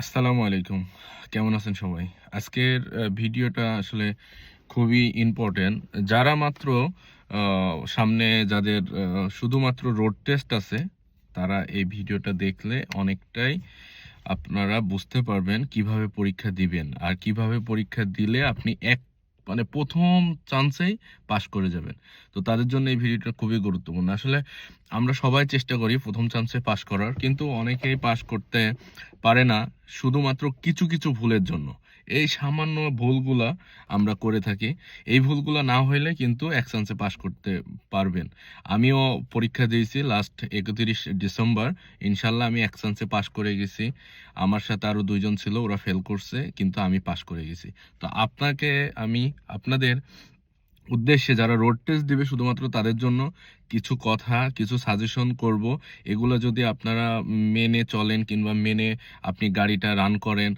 আসসালামু আলাইকুম। কেমন আছেন সবাই? আজকের ভিডিওটা আসলে খুবই ইম্পর্টেন্ট যারা মাত্র সামনে যাদের শুধুমাত্র রোড টেস্ট আছে, তারা এই ভিডিওটা দেখলে অনেকটাই আপনারা বুঝতে পারবেন কীভাবে পরীক্ষা দিবেন। আর কীভাবে পরীক্ষা দিলে আপনি এক মানে প্রথম চান্সেই পাস করে যাবেন। তো তাদের জন্য এই ভিডিওটা খুবই গুরুত্বপূর্ণ। আসলে আমরা সবাই চেষ্টা করি প্রথম চান্সে পাস করার, কিন্তু অনেকেই পাস করতে পারে না, শুধুমাত্র কিছু কিছু ভুলের জন্য। এই সামান্য ভুলগুলা আমরা করে থাকি। এই ভুলগুলা না হইলে কিন্তু এক চান্সে পাশ করতে পারবেন। আমিও পরীক্ষা দিয়েছি লাস্ট একত্রিশ ডিসেম্বর। ইনশাল্লাহ আমি এক চান্সে পাশ করে গেছি। আমার সাথে আরও দুইজন ছিল, ওরা ফেল করছে, কিন্তু আমি পাস করে গেছি। তো আপনাকে, আমি, আপনাদের উদ্দেশ্যে যারা রোড টেস্ট দিবে শুধুমাত্র তাদের জন্য কিছু কথা, কিছু সাজেশন করব। এগুলো যদি আপনারা মেনে চলেন কিংবা মেনে আপনি গাড়িটা রান করেন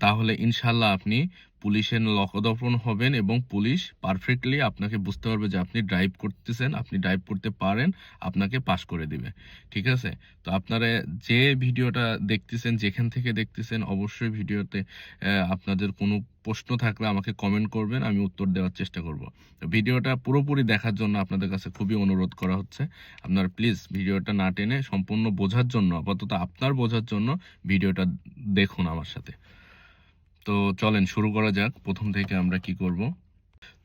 তাহলে ইনশাল্লাহ আপনি পুলিশের লকদর্পণ হবেন এবং পুলিশ পারফেক্টলি আপনাকে বুঝতে পারবে যে আপনি ড্রাইভ করতেছেন, আপনি ড্রাইভ করতে পারেন, আপনাকে পাস করে দিবে। ঠিক আছে? তো আপনারা যে ভিডিওটা দেখতেছেন, যেখান থেকে দেখতেছেন, অবশ্যই ভিডিওতে আপনাদের কোনো প্রশ্ন থাকলে আমাকে কমেন্ট করবেন, আমি উত্তর দেওয়ার চেষ্টা করব। ভিডিওটা পুরোপুরি দেখার জন্য আপনাদের কাছে খুবই অনুরোধ করা হচ্ছে। আপনারা প্লিজ ভিডিওটা না টেনে সম্পূর্ণ বোঝার জন্য, আপাতত আপনার বোঝার জন্য ভিডিওটা দেখুন আমার সাথে। তো চলেন, শুরু করা যাক। প্রথম থেকে আমরা কি করব?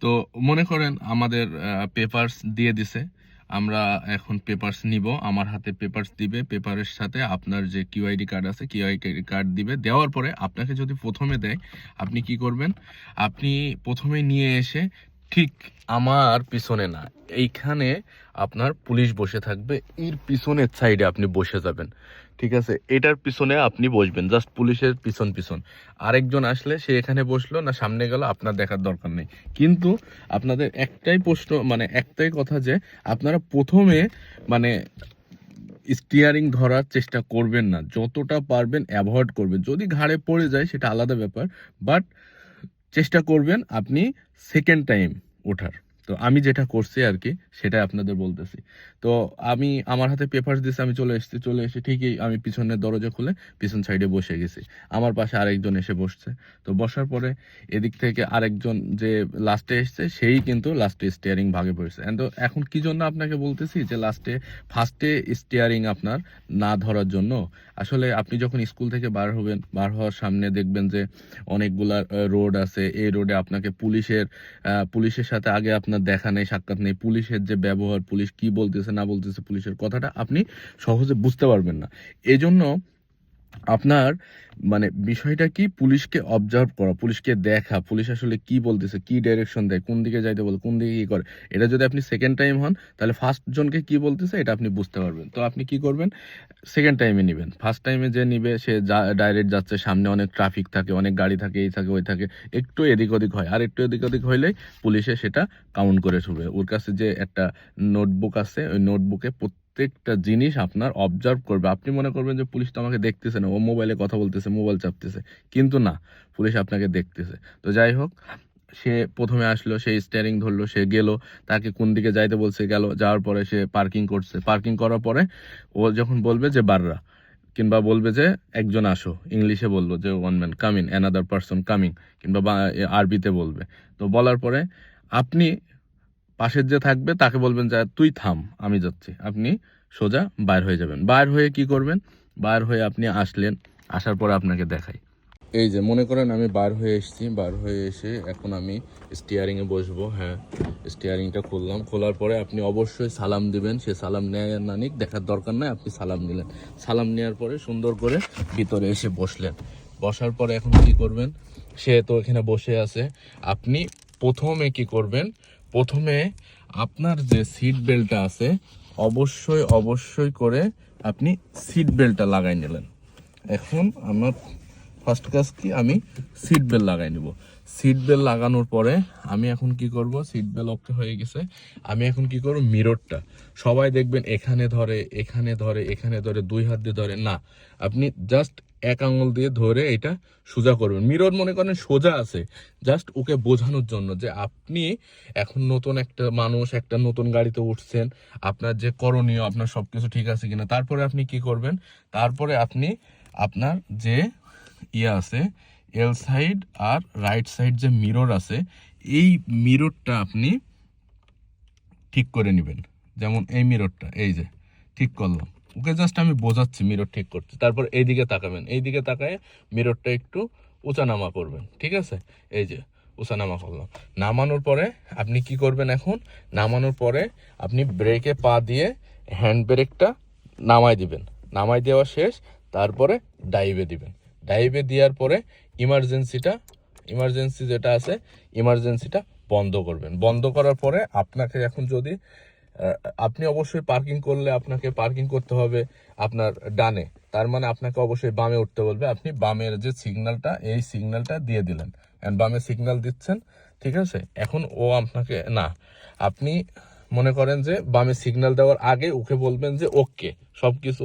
তো মনে করেন আমাদের পেপারস দিয়ে দিছে। আমরা এখন পেপারস নিব। আমার হাতে পেপারস দিবে। পেপারের সাথে আপনার যে কিউআইডি কার্ড আছে কিউআইডি কার্ড দিবে। দেওয়ার পরে আপনাকে যদি প্রথমে দেয়, আপনি কি করবেন? আপনি প্রথমে নিয়ে এসে ঠিক আমার পিছনে না, এইখানে আপনার পুলিশ বসে থাকবে, এর পিছনের সাইডে আপনি বসে যাবেন, ঠিক আছে? এটার পিছনে আপনি বসবেন জাস্ট পুলিশের পিছন পিছন। আরেকজন আসলে সে এখানে বসল, না সামনে গেল, আপনার দেখার দরকার নেই। কিন্তু আপনাদের একটাই প্রশ্ন মানে একটাই কথা যে, আপনারা প্রথমে মানে স্টিয়ারিং ধরার চেষ্টা করবেন না। যতটা পারবেন অ্যাভয়েড করবেন। যদি ঘাড়ে পড়ে যায়, সেটা আলাদা ব্যাপার বাট চেষ্টা করবেন আপনি সেকেন্ড টাইম ওঠার। তো আমি যেটা করছি আর কি সেটাই আপনাদের বলতেছি। তো আমি, আমার হাতে পেপার দিয়েছে আমি চলে এসেছি, চলে এসে ঠিকই আমি পিছনের দরজা খুলে পিছন সাইডে বসে গেছি। আমার পাশে আরেকজন এসে বসছে। তো বসার পরে এদিক থেকে আরেকজন যে লাস্টে এসছে, সেই কিন্তু লাস্টে স্টিয়ারিং ভাগে পড়েছে তো এখন কি জন্য আপনাকে বলতেছি যে লাস্টে ফার্স্টে স্টিয়ারিং আপনার না ধরার জন্য? আসলে আপনি যখন স্কুল থেকে বার হবেন, বার হওয়ার সামনে দেখবেন যে অনেকগুলা রোড আছে। এই রোডে আপনাকে পুলিশের পুলিশের সাথে আগে আপনার দেখা নেই, সাক্ষাৎ নেই, পুলিশের যে ব্যবহার, পুলিশ কি বলতেছে, না বলতেছে, পুলিশের কথাটা আপনি সহজে বুঝতে পারবেন না। এজন্য আপনার মানে বিষয়টা কি? পুলিশকে অবজার্ভ করা, পুলিশকে দেখা, পুলিশ আসলে কি বলতেছে, কি ডাইরেকশন দেয়, কোন দিকে যাইতে বলে, কোন দিকে কি করে? এটা যদি আপনি সেকেন্ড টাইম হন, তাহলে ফার্স্ট জনকে কি বলতেছে, এটা আপনি বুঝতে পারবেন। তো আপনি কি করবেন? সেকেন্ড টাইমে নেবেন। ফার্স্ট টাইমে যে নিবে, সে যা ডাইরেক্ট যাচ্ছে, সামনে অনেক ট্রাফিক থাকে, অনেক গাড়ি থাকে, এই থাকে, ওই থাকে, একটু এদিক ওদিক হয়। আর একটু এদিক ওদিক হইলেই পুলিশে সেটা কাউন্ট করে শুবে। ওর কাছে যে একটা নোটবুক আছে, ওই নোটবুকে প্রত্যেকটা জিনিস আপনার অবজার্ভ করবে। আপনি মনে করবেন যে, পুলিশ তো আমাকে দেখতেছে না। ও মোবাইলে কথা বলতেছে মোবাইল চাপতেছে। কিন্তু না, পুলিশ আপনাকে দেখতেছে। তো যাই হোক, সে প্রথমে আসলো, সে স্টিয়ারিং ধরলো, সে গেল, তাকে কোন দিকে যাইতে বলছে, গেল, যাওয়ার পরে সে পার্কিং করছে। পার্কিং করার পরে ও যখন বলবে যে, বাররা, কিংবা বলবে যে, একজন আসো। ইংলিশে বলল যে one man coming another person coming কিংবা আরবিতে বলবে। তো বলার পরে, আপনি পাশের যে থাকবে, তাকে বলবেন যে, তুই থাম, আমি যাচ্ছি। আপনি সোজা বাইর হয়ে যাবেন। বাইর হয়ে কি করবেন? বাইর হয়ে আপনি আসলেন, আসার পরে আপনাকে দেখাই। এই যে, মনে করেন আমি বার হয়ে এসেছি বার হয়ে এসে এখন আমি স্টিয়ারিংয়ে বসবো হ্যাঁ স্টিয়ারিংটা খুললাম। খোলার পরে আপনি অবশ্যই সালাম দিবেন, সে সালাম নেয় না নিক, দেখার দরকার নাই, আপনি সালাম নিলেন সালাম নেওয়ার পরে সুন্দর করে ভিতরে এসে বসলেন। বসার পরে এখন কি করবেন? সে তো এখানে বসে আছে। আপনি প্রথমে কি করবেন? প্রথমে আপনার যে সিট বেল্টটা আছে, অবশ্যই অবশ্যই করে আপনি সিট বেল্টটা লাগাই নিলেন। এখন আমার ফার্স্ট কাজ কি? আমি সিট বেল্ট লাগাই নিব। সিট বেল্ট লাগানোর পরে আমি এখন কি করব? সিট বেল্ট ওকে হয়ে গেছে। আমি এখন কি করব? মিররটা সবাই দেখবেন এখানে ধরে এখানে ধরে এখানে ধরে, দুই হাত দিয়ে ধরে। না, আপনি জাস্ট এক আঙুল দিয়ে ধরে এটা সোজা করবেন। মিরর মনে করেন সোজা আছে। জাস্ট ওকে বোঝানোর জন্য যে আপনি এখন নতুন একটা মানুষ, একটা নতুন গাড়িতে উঠছেন, আপনার যে করণীয়, আপনার সব কিছু ঠিক আছে কিনা। তারপরে আপনি কি করবেন? তারপরে আপনি আপনার যে ইয়ে আছে এল সাইড আর রাইট সাইড যে মিরর আছে, এই মিররটা আপনি ঠিক করে নেবেন। যেমন এই মিররটা, এই যে, ঠিক করলাম। ওকে জাস্ট আমি বোঝাচ্ছি মিরর ঠিক করতে। তারপর এইদিকে তাকাবেন, এইদিকে তাকায় মিররটা একটু উঁচা নামা করবেন, ঠিক আছে? এই যে উঁচা নামা করলাম। নামানোর পরে আপনি কি করবেন এখন? নামানোর পরে আপনি ব্রেকে পা দিয়ে হ্যান্ড ব্রেকটা নামাই দিবেন। নামাই দেওয়া শেষ, তারপরে ডাইভে দিবেন। ডাইভে দেওয়ার পরে ইমার্জেন্সিটা ইমার্জেন্সি যেটা আছে ইমার্জেন্সিটা বন্ধ করবেন। বন্ধ করার পরে আপনাকে এখন যদি আপনি অবশ্যই পার্কিং করলে আপনাকে পার্কিং করতে হবে আপনার ডানে। তার মানে আপনাকে অবশ্যই বামে উঠতে বলবে। আপনি বামের যে সিগন্যালটা এই সিগন্যালটা দিয়ে দিলেন। অ্যান্ড বামে সিগন্যাল দিচ্ছেন, ঠিক আছে? এখন ও আপনাকে, না, আপনি মনে করেন যে বামে সিগন্যাল দেওয়ার আগে ওকে বলবেন যে ওকে সব কিছু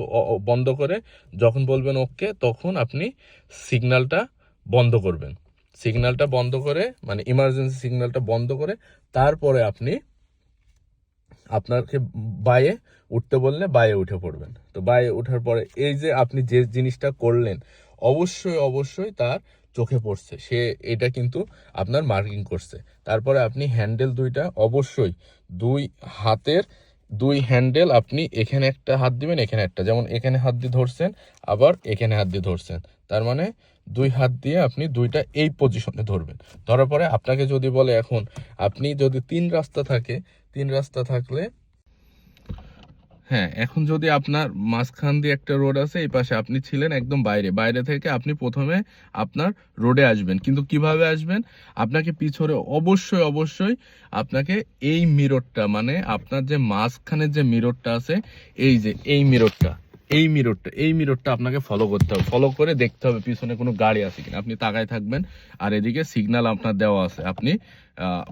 বন্ধ করে যখন বলবেন ওকে তখন আপনি সিগন্যালটা বন্ধ করবেন। সিগন্যালটা বন্ধ করে মানে ইমার্জেন্সি সিগন্যালটা বন্ধ করে, তারপরে আপনি আপনাকে বায়ে উঠতে বললে বায়ে উঠে পড়বেন। তো বায়ে ওঠার পরে এই যে আপনি যে জিনিসটা করলেন, অবশ্যই অবশ্যই তার চোখে পড়ছে। সে এটা কিন্তু আপনার মার্কিং করছে। তারপরে আপনি হ্যান্ডেল দুইটা, অবশ্যই দুই হাতের দুই হ্যান্ডেল আপনি এখানে একটা হাত দিবেন, এখানে একটা। যেমন এখানে হাত দিয়ে ধরছেন, আবার এখানে হাত দিয়ে ধরছেন। তার মানে দুই হাত দিয়ে আপনি দুইটা এই পজিশনে ধরবেন। ধরার পরে আপনাকে যদি বলে এখন আপনি যদি তিন রাস্তা থাকে তিন রাস্তা থাকলে। হ্যাঁ এখন যদি আপনার মাঝখান দিয়ে একটা রোড আছে, এই পাশে আপনি ছিলেন একদম বাইরে। বাইরে থেকে আপনি প্রথমে আপনার রোডে আসবেন। কিন্তু কীভাবে আসবেন? আপনাকে পিছনে অবশ্যই অবশ্যই আপনাকে এই মিররটা মানে আপনার যে মাঝখানের যে মিররটা আছে, এই যে, এই মিররটা এই মিররটা এই মিররটা আপনাকে ফলো করতে হবে। ফলো করে দেখতে হবে পিছনে কোনো গাড়ি আছে কিনা। আপনি তাকায় থাকবেন, আর এদিকে সিগন্যাল আপনার দেওয়া আছে। আপনি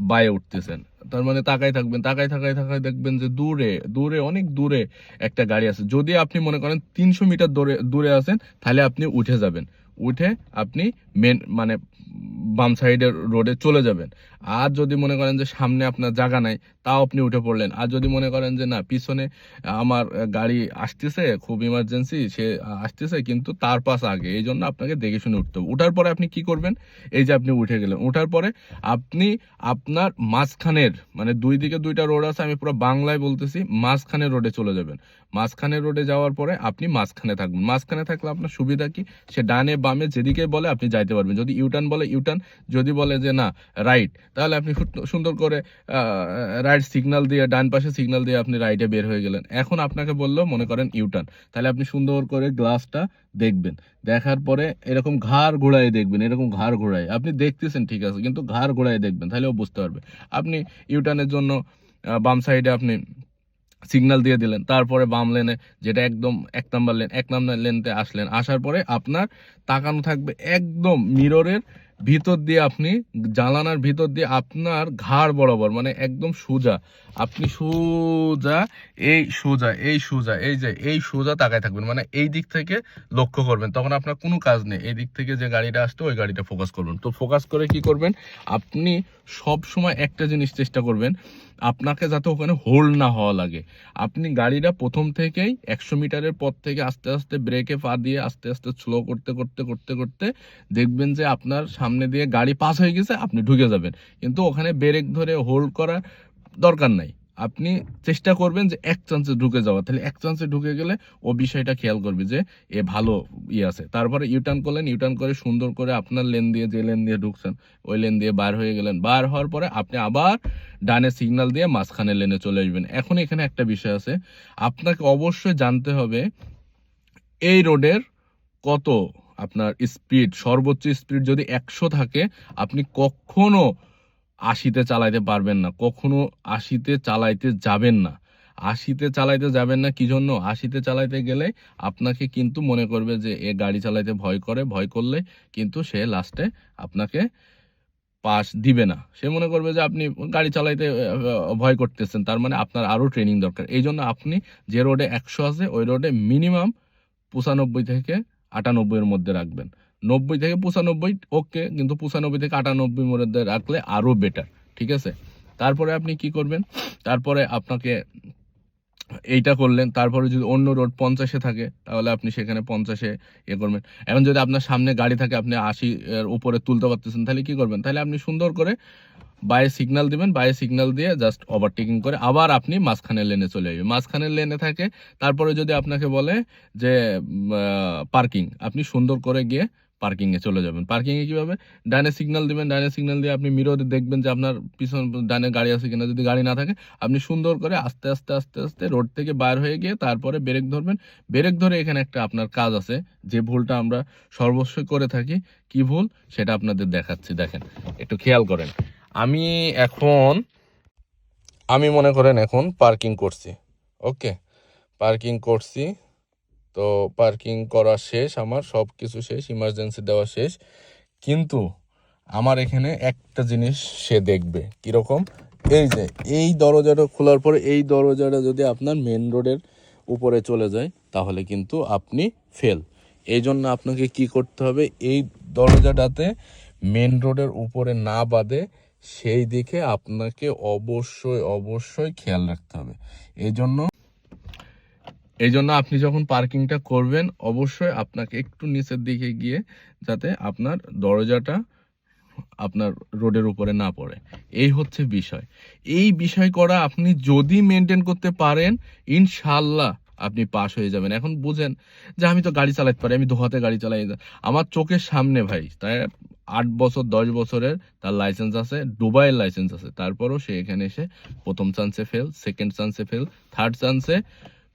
বায়ে উঠতেছেন। তার মানে তাকায় থাকবেন, তাকায় থাকায় থাকায় দেখবেন যে দূরে দূরে, অনেক দূরে একটা গাড়ি আছে। যদি আপনি মনে করেন তিনশো মিটার দূরে দূরে আছেন, তাহলে আপনি উঠে যাবেন। উঠে আপনি মেন মানে বাম সাইডের রোডে চলে যাবেন। আর যদি মনে করেন যে সামনে আপনার জায়গা নাই, তাও আপনি উঠে পড়লেন। আর যদি মনে করেন যে না, পিছনে আমার গাড়ি আসতেছে, খুব ইমার্জেন্সি সে আসতেছে, কিন্তু তার পাশ আগে, এই জন্য আপনাকে দেখে শুনে উঠতে হবে। উঠার পরে আপনি কি করবেন? এই যে আপনি উঠে গেলেন। উঠার পরে আপনি আপনার মাঝখানের মানে দুই দিকে দুইটা রোড আছে, আমি পুরো বাংলায় বলতেছি, মাঝখানের রোডে চলে যাবেন। মাঝখানের রোডে যাওয়ার পরে আপনি মাঝখানে থাকবেন। মাঝখানে থাকলে আপনার সুবিধা কি? সে ডানে বামে যেদিকে বলে আপনি যাইতে পারবেন। যদি ইউটার্ন বলে ইউটার্ন যদি বলে যে না রাইট তাহলে আপনি সুন্দর করে রাইট সিগন্যাল দিয়ে, ডান পাশে সিগন্যাল দিয়ে আপনি রাইটে বের হয়ে গেলেন। এখন আপনাকে বলল, মনে করেন ইউটার্ন তাহলে আপনি সুন্দর করে গ্লাসটা দেখবেন। দেখার পরে এরকম ঘাড় ঘোড়ায় দেখবেন, এরকম ঘাড় ঘোড়ায়। আপনি দেখতেছেন, ঠিক আছে, কিন্তু ঘাড় ঘোড়ায় দেখবেন, তাহলে ও বুঝতে পারবে। আপনি ইউটার্নের জন্য বাম সাইডে আপনি সিগন্যাল দিয়ে দিলেন, তারপরে বাম লেনে যেটা একদম এক নাম্বার লেন এক নাম্বার লেনতে আসলেন, আসার পরে আপনার তাকানো থাকবে একদম মিররের ভিতর দিয়ে আপনি জানালার ভিতর দিয়ে আপনার ঘাড় বরাবর মানে একদম সোজা, আপনি সোজা, এই সোজা এই সোজা, এই যে, এই সোজা তাকায় থাকবেন মানে এই দিক থেকে লক্ষ্য করবেন। তখন আপনার কোনো কাজ নেই, এই দিক থেকে যে গাড়িটা আসতো, ওই গাড়িটা ফোকাস করবেন। তো ফোকাস করে কি করবেন? আপনি সব সময় একটা জিনিস চেষ্টা করবেন, আপনাকে যাতে ওখানে হোল্ড না হওয়া লাগে। আপনি গাড়িটা প্রথম থেকেই একশো মিটারের পর থেকে আস্তে আস্তে ব্রেকে পা দিয়ে আস্তে আস্তে স্লো করতে করতে করতে করতে দেখবেন যে আপনার সামনে দিয়ে গাড়ি পাস হয়ে গেছে, আপনি ঢুকে যাবেন। কিন্তু ওখানে ব্রেক ধরে হোল্ড করার দরকার নাই। আপনি চেষ্টা করবেন যে এক চান্সে ঢুকে যাওয়া তাহলে এক চান্সে ঢুকে গেলে ও বিষয়টা খেয়াল করবে যে এ ভালো ইয়ে আছে। তারপরে ইউটার্ন করলেন ইউটার্ন করে সুন্দর করে আপনার লেন দিয়ে, যে লেন দিয়ে ঢুকছেন, ওই লেন দিয়ে বার হয়ে গেলেন। বার হওয়ার পরে আপনি আবার ডানে সিগন্যাল দিয়ে মাঝখানে লেনে চলে আসবেন। এখন এখানে একটা বিষয় আছে। আপনাকে অবশ্যই জানতে হবে, এই রোডের কত আপনার স্পিড, সর্বোচ্চ স্পিড যদি একশো থাকে, আপনি কখনো আশিতে চালাইতে পারবেন না। কখনো আশিতে চালাইতে যাবেন না। আশিতে চালাইতে যাবেন না কি জন্য আশিতে চালাইতে গেলে আপনাকে কিন্তু মনে করবে যে, এ গাড়ি চালাইতে ভয় করে, ভয় করলে কিন্তু সে লাস্টে আপনাকে পাস দিবে না। সে মনে করবে যে, আপনি গাড়ি চালাইতে ভয় করতেছেন। তার মানে আপনার আরও ট্রেনিং দরকার। এই জন্য আপনি যে রোডে একশো আছে, ওই রোডে মিনিমাম পঁচানব্বই থেকে আটানব্বইয়ের মধ্যে রাখবেন। নব্বই থেকে পঁচানব্বই, ওকে, কিন্তু পঁচানব্বই থেকে আটানব্বই মধ্যে রাখলে আরও বেটার ঠিক আছে? তারপরে আপনি কি করবেন? তারপরে আপনাকে এইটা করলেন, তারপরে যদি অন্য রোড পঞ্চাশে থাকে, তাহলে আপনি সেখানে পঞ্চাশে ইয়ে করবেন। এখন যদি আপনার সামনে গাড়ি থাকে, আপনি আশি এর উপরে তুলতে পারতেছেন, তাহলে কি করবেন? তাহলে আপনি সুন্দর করে বায়ে সিগন্যাল দিবেন বায়ে সিগনাল দিয়ে জাস্ট ওভারটেকিং করে আবার আপনি মাঝখানের লেনে চলে যাবেন মাঝখানের লেনে থাকে, তারপরে যদি আপনাকে বলে যে পার্কিং আপনি সুন্দর করে গিয়ে পার্কিংয়ে চলে যাবেন। পার্কিংয়ে কীভাবে? ডানে সিগন্যাল দিবেন, ডানে সিগনাল দিয়ে আপনি মিররে দেখবেন যে আপনার পিছন, ডানে গাড়ি আছে কিনা। যদি গাড়ি না থাকে, আপনি সুন্দর করে আস্তে আস্তে আস্তে আস্তে রোড থেকে বার হয়ে গিয়ে তারপরে ব্রেক ধরবেন। ব্রেক ধরে এখানে একটা আপনার কাজ আছে, যে ভুলটা আমরা সর্বস্বই করে থাকি, কি ভুল? সেটা আপনাদের দেখাচ্ছি, দেখেন। একটু খেয়াল করেন। আমি এখন, আমি মনে করেন এখন পার্কিং করছি ওকে পার্কিং করছি, তো পার্কিং করা শেষ, আমার সব কিছু শেষ ইমার্জেন্সি দেওয়া শেষ, কিন্তু আমার এখানে একটা জিনিস সে দেখবে, কীরকম? এই যে, এই দরজাটা খোলার পরে এই দরজাটা যদি আপনার মেন রোডের উপরে চলে যায়, তাহলে কিন্তু আপনি ফেল এই জন্য আপনাকে কি করতে হবে? এই দরজাটাতে মেন রোডের উপরে না বাদে সেই দিকে আপনাকে অবশ্যই অবশ্যই খেয়াল রাখতে হবে। এই জন্য এই জন্য আপনি যখন পার্কিংটা করবেন, অবশ্যই আপনাকে একটু নিচের দিকে গিয়ে যাতে আপনার দরজাটা আপনার রোডের উপরে না পড়ে। এই হচ্ছে বিষয়। এই বিষয় করা আপনি যদি মেনটেন করতে পারেন ইনশাল্লাহ আপনি পাশ হয়ে যাবেন। এখন বুঝেন যে আমি তো গাড়ি চালাতে পারি, আমি দোহাতে গাড়ি চালাই। আমার চোখের সামনে ভাই তাই আট বছর, দশ বছরের তার লাইসেন্স আছে দুবাইয়ের লাইসেন্স আছে। তারপরও সে এখানে এসে প্রথম চান্সে ফেল সেকেন্ড চান্সে ফেল থার্ড চান্সে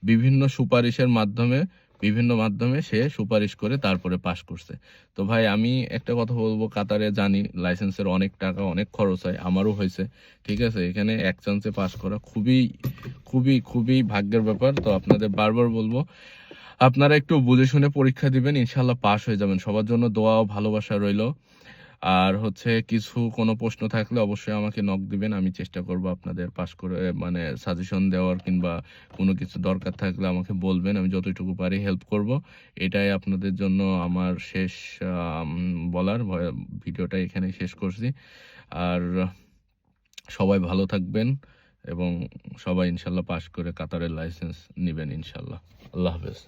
বিভিন্ন সুপারিশের মাধ্যমে বিভিন্ন মাধ্যমে সে সুপারিশ করে তারপরে পাশ করছে। তো ভাই, আমি একটা কথা বলব, কাতারে জানি লাইসেন্সের অনেক টাকা, অনেক খরচ হয়, আমারও হয়েছে, ঠিক আছে? এখানে এক চান্সে পাশ করা খুবই খুবই খুবই ভাগ্যের ব্যাপার। তো আপনাদের বারবার বলব, আপনারা একটু বুঝে শুনে পরীক্ষা দিবেন ইনশাল্লাহ পাশ হয়ে যাবেন। সবার জন্য দোয়া ও ভালোবাসা রইল। আর হচ্ছে কিছু কোনো প্রশ্ন থাকলে অবশ্যই আমাকে নক দিবেন, আমি চেষ্টা করব আপনাদের পাস করে মানে সাজেশন দেওয়ার কিংবা কোনো কিছু দরকার থাকলে আমাকে বলবেন, আমি যতটুকু পারি হেল্প করব। এটাই আপনাদের জন্য আমার শেষ বলার ভিডিওটা এখানে শেষ করছি। আর সবাই ভালো থাকবেন এবং সবাই ইনশাল্লাহ পাস করে কাতারের লাইসেন্স নেবেন ইনশাল্লাহ। আল্লাহ হাফেজ।